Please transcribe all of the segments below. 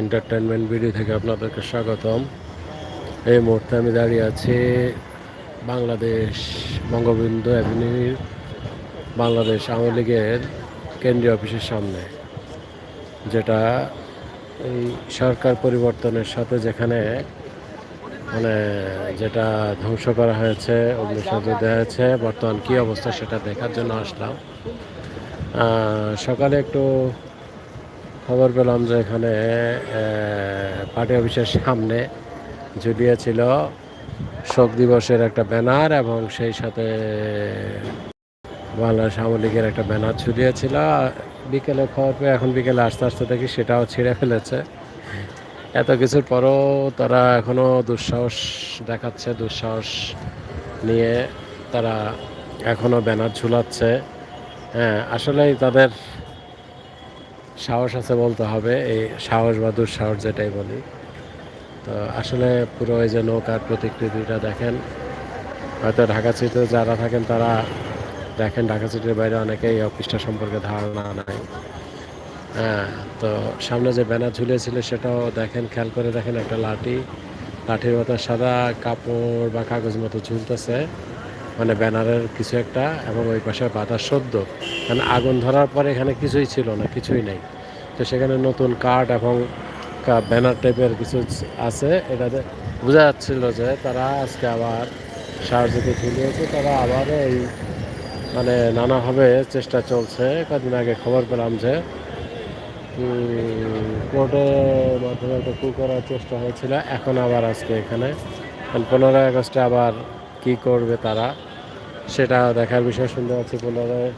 Entertainment video থেকে আপনাদেরকে স্বাগতম। এই মুহূর্তে আমি দাঁড়িয়ে আছি বাংলাদেশ বঙ্গবন্ধু অ্যাভিনিউর বাংলাদেশ আওয়ামী লীগের কেন্দ্রীয় অফিসের সামনে, যেটা এই সরকার পরিবর্তনের সাথে যেখানে মানে যেটা ধ্বংস করা হয়েছে, অগ্নিসংযোগ দেওয়া হয়েছে, বর্তমান কী অবস্থা সেটা দেখার জন্য আসলাম। সকালে একটু খবর পেলাম যে এখানে পার্টি অফিসের সামনে ঝুলিয়েছিল শোক দিবসের একটা ব্যানার এবং সেই সাথে আওয়ামী লীগের একটা ব্যানার ঝুলিয়েছিল বিকেলে খবর পেয়ে এখন বিকেলে আস্তে আস্তে দেখি সেটাও ছিঁড়ে ফেলেছে। এত কিছুর পরও তারা এখনও দুঃসাহস দেখাচ্ছে, দুঃসাহস নিয়ে তারা এখনও ব্যানার ঝুলাচ্ছে। হ্যাঁ আসলেই তাদের সাহস আছে বলতে হবে, এই সাহস বা দুঃসাহস যেটাই বলি। তো আসলে পুরো এই যে নৌকার প্রতিকৃতিটা দেখেন, হয়তো ঢাকা সিটিতে যারা থাকেন তারা দেখেন ঢাকা সিটির বাইরে এই অফিসটা সম্পর্কে ধারণা নাই। হ্যাঁ তো সামনে যে ব্যানার ঝুলিয়েছিল সেটাও দেখেন, খেয়াল করে দেখেন একটা লাঠি, লাঠির মতো সাদা কাপড় বা কাগজ মতো ঝুলতেছে। মানে ব্যানারের কিছু একটা এবং ওই পাশে বাতাস সদ্য। কারণ আগুন ধরার পরে এখানে কিছুই ছিল না, কিছুই নেই। তো সেখানে নতুন কার্ড এবং ব্যানার টাইপের কিছু আছে। এটাতে বোঝা যাচ্ছিল যে তারা আজকে আবার সাহায্যকে ঝুলিয়েছে তারা আবার এই মানে নানাভাবে চেষ্টা চলছে। কদিন আগে খবর পেলাম যে কোর্টের মাধ্যমে একটা কু করার চেষ্টা হয়েছিল। এখন আবার আজকে এখানে পনেরোই আগস্টে আবার কি করবে তারা, সেটা দেখার বিষয়। শুনতে পাচ্ছি পনেরোই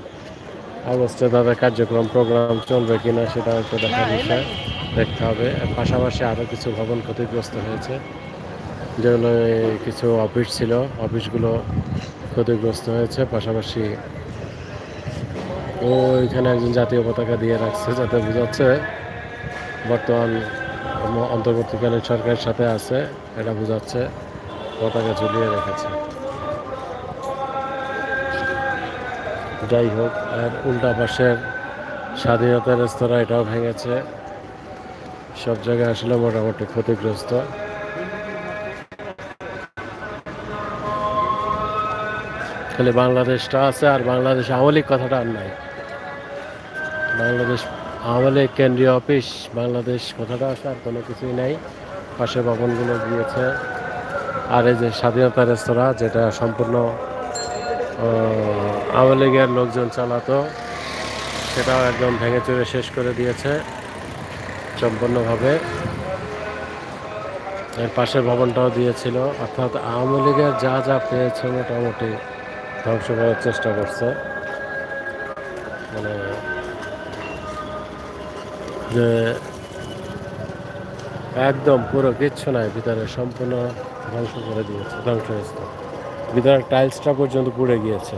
আগস্টে তাদের কার্যক্রম, প্রোগ্রাম চলবে কিনা সেটা একটু দেখার বিষয়। দেখতে হবে। পাশাপাশি আরও কিছু ভবন ক্ষতিগ্রস্ত হয়েছে। যেগুলো কিছু অফিস ছিল অফিসগুলো ক্ষতিগ্রস্ত হয়েছে। পাশাপাশি ওইখানে একজন জাতীয় পতাকা দিয়ে রাখছে, যাতে বোঝাচ্ছে বর্তমান অন্তর্বর্তীকালীন সরকারের সাথে আছে। এটা বোঝাচ্ছে, পতাকা ঝুলিয়ে রেখেছে। যাই হোক, আর উল্টা পাশের স্বাধীনতা রেস্তোরাঁ এটাও ভেঙেছে। সব জায়গায় আসলে মোটামুটি ক্ষতিগ্রস্ত। খালি বাংলাদেশটা আছে আর বাংলাদেশ আওয়ামী লীগ কথাটা আর নাই। বাংলাদেশ আওয়ামী লীগ কেন্দ্রীয় অফিস, বাংলাদেশ কথাটা আছে, আর কোনো কিছুই নাই। পাশে ভবনগুলো গিয়েছে। আর এই যে স্বাধীনতা রেস্তোরাঁ যেটা সম্পূর্ণ আওয়ামী লীগের লোকজন চালাতো, সেটাও একদম ভেঙে চুরে শেষ করে দিয়েছে সম্পূর্ণভাবে। এর পাশের ভবনটাও দিয়েছিল, অর্থাৎ আওয়ামী লীগের যা যা পেয়েছে মোটামুটি ধ্বংস করার চেষ্টা করছে। মানে যে একদম পুরো কিচ্ছু নাই, ভিতরে সম্পূর্ণ ধ্বংস করে দিয়েছে ধ্বংস হয়েছে ভিতরে টাইলসটা পর্যন্ত পুড়ে গিয়েছে।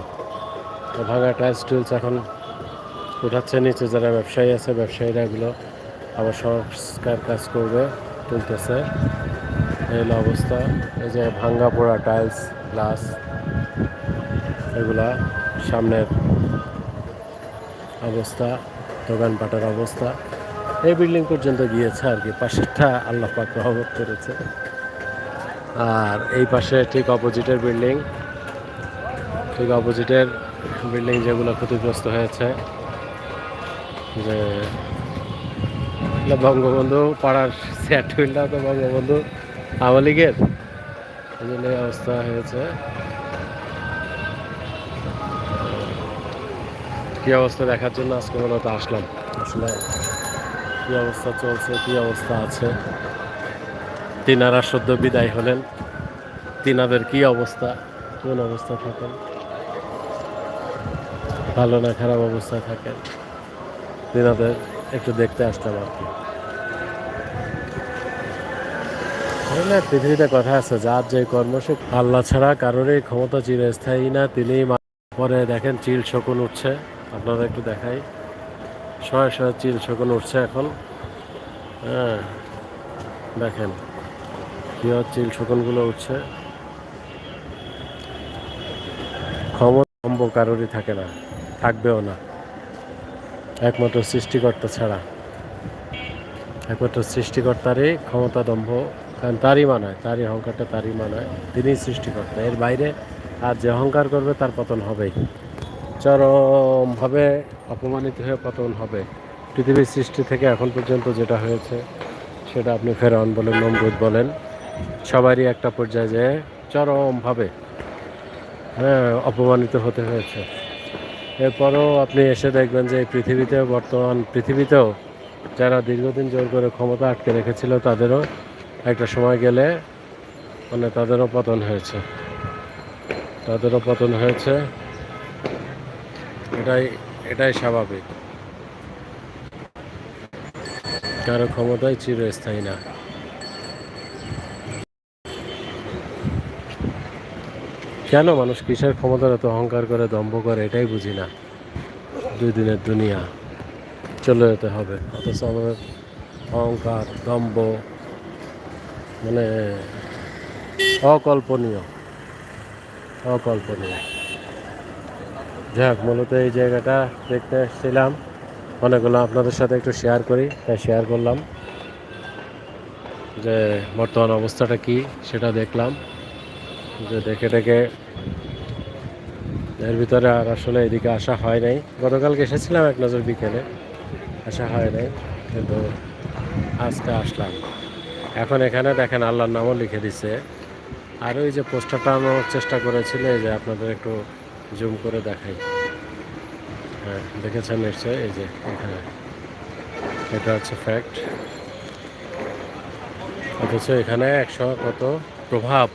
ভাঙা টাইলস, টুইলস এখন উঠাচ্ছে নিচে, যারা ব্যবসায়ী আছে, ব্যবসায়ীরা এগুলো আবার সংস্কার কাজ করবে, তুলতেছে। এই অবস্থা। এই যে ভাঙ্গা পোড়া টাইলস, গ্লাস, এগুলা সামনের অবস্থা, দোকানপাটের অবস্থা। এই বিল্ডিং পর্যন্ত গিয়েছে আর কি। পাশেরটা আল্লাহ পাক রহমত করেছে। আর এই পাশে ঠিক অপোজিটের বিল্ডিং। ঠিক অপোজিটের বিল্ডিং যেগুলো ক্ষতিগ্রস্ত হয়েছে, যে বঙ্গবন্ধু পাড়ার সেট হইলটা তো বঙ্গবন্ধু আওয়ামী লীগের। এই অবস্থা হয়েছে। কি অবস্থা দেখার জন্য আজকে মূলত আসলাম। আসলে কি অবস্থা চলছে, কি অবস্থা আছে? তিনারা সদ্য বিদায় হলেন। তিনাদের কি অবস্থা? কোন অবস্থা থাকেন? ভালো না খারাপ অবস্থায় থাকেন? তিনাদের একটু দেখতে আসলাম আর কি। আসলে পৃথিবীতে কথা আছে, যার যে কর্ম সে আল্লাহ ছাড়া কারোরই ক্ষমতা চিরস্থায়ী না তিনি পরে দেখেন চিল শকুন উঠছে। আপনারা একটু দেখাই। শয়ে শয়ে চিল শকুন উঠছে এখন। হ্যাঁ দেখেন। কি চিল শকুনগুলো উঠছে ক্ষমতা কারোরই থাকে না, থাকবেও না। একমাত্র সৃষ্টিকর্তা ছাড়া। একমাত্র সৃষ্টিকর্তারই ক্ষমতা দম্ভ, কারণ তারই মানায় তারই অহংকারটা তারই মানায় তিনিই সৃষ্টিকর্তা। এর বাইরে আর যে অহংকার করবে তার পতন হবেই। চরমভাবে অপমানিত হয়ে পতন হবে। পৃথিবীর সৃষ্টি থেকে এখন পর্যন্ত যেটা হয়েছে, সেটা আপনি ফেরাউন বলেন, নমরুদ বলেন। সবারই একটা পর্যায়ে যে চরমভাবে হ্যাঁ অপমানিত হতে হয়েছে। এরপরও আপনি এসে দেখবেন যে এই পৃথিবীতেও, বর্তমান পৃথিবীতেও যারা দীর্ঘদিন জোর করে ক্ষমতা আটকে রেখেছিল, তাদেরও একটা সময় গেলে মানে তাদেরও পতন হয়েছে। তাদেরও পতন হয়েছে। এটাই এটাই স্বাভাবিক। কারও ক্ষমতাই চিরস্থায়ী না। কেন মানুষ কিসের ক্ষমতার এত অহংকার করে, দম্ভ করে, এটাই বুঝি না। দুই দিনের দুনিয়া, চলে যেতে হবে। অথচ আমাদের অহংকার, দম্ভ মানে অকল্পনীয়। অকল্পনীয়। যাক মূলত এই জায়গাটা দেখতে এসেছিলাম। অনেকগুলো আপনাদের সাথে একটু শেয়ার করি, তাই শেয়ার করলাম। যে বর্তমান অবস্থাটা কি, সেটা দেখলাম। যে দেখে দেখে এর ভিতরে আর আসলে এদিকে আসা হয় নাই। গতকালকে এসেছিলাম এক নজর বিকেলে, আসা হয় নাই, কিন্তু আজকে আসলাম। এখন এখানে দেখেন আল্লাহর নামও লিখে দিছে। আর ওই যে পোস্টারটা আনানোর চেষ্টা করেছিল যে আপনাদের একটু জুম করে দেখাই। হ্যাঁ দেখেছেন নিশ্চয়ই? এই যে এখানে। এটা হচ্ছে ফ্যাক্ট অথচ এখানে একশো কত প্রভাব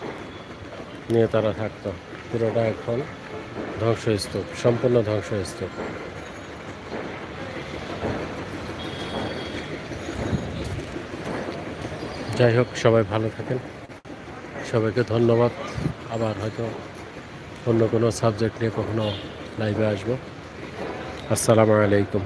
নিয়ে তারা থাকতো। পুরোটা এখন ধ্বংসস্তূপ, সম্পূর্ণ ধ্বংসস্তূপ। যাই হোক, সবাই ভালো থাকেন। সবাইকে ধন্যবাদ। আবার হয়তো অন্য কোনো সাবজেক্ট নিয়ে কখনো লাইভে আসব। আসসালামু আলাইকুম।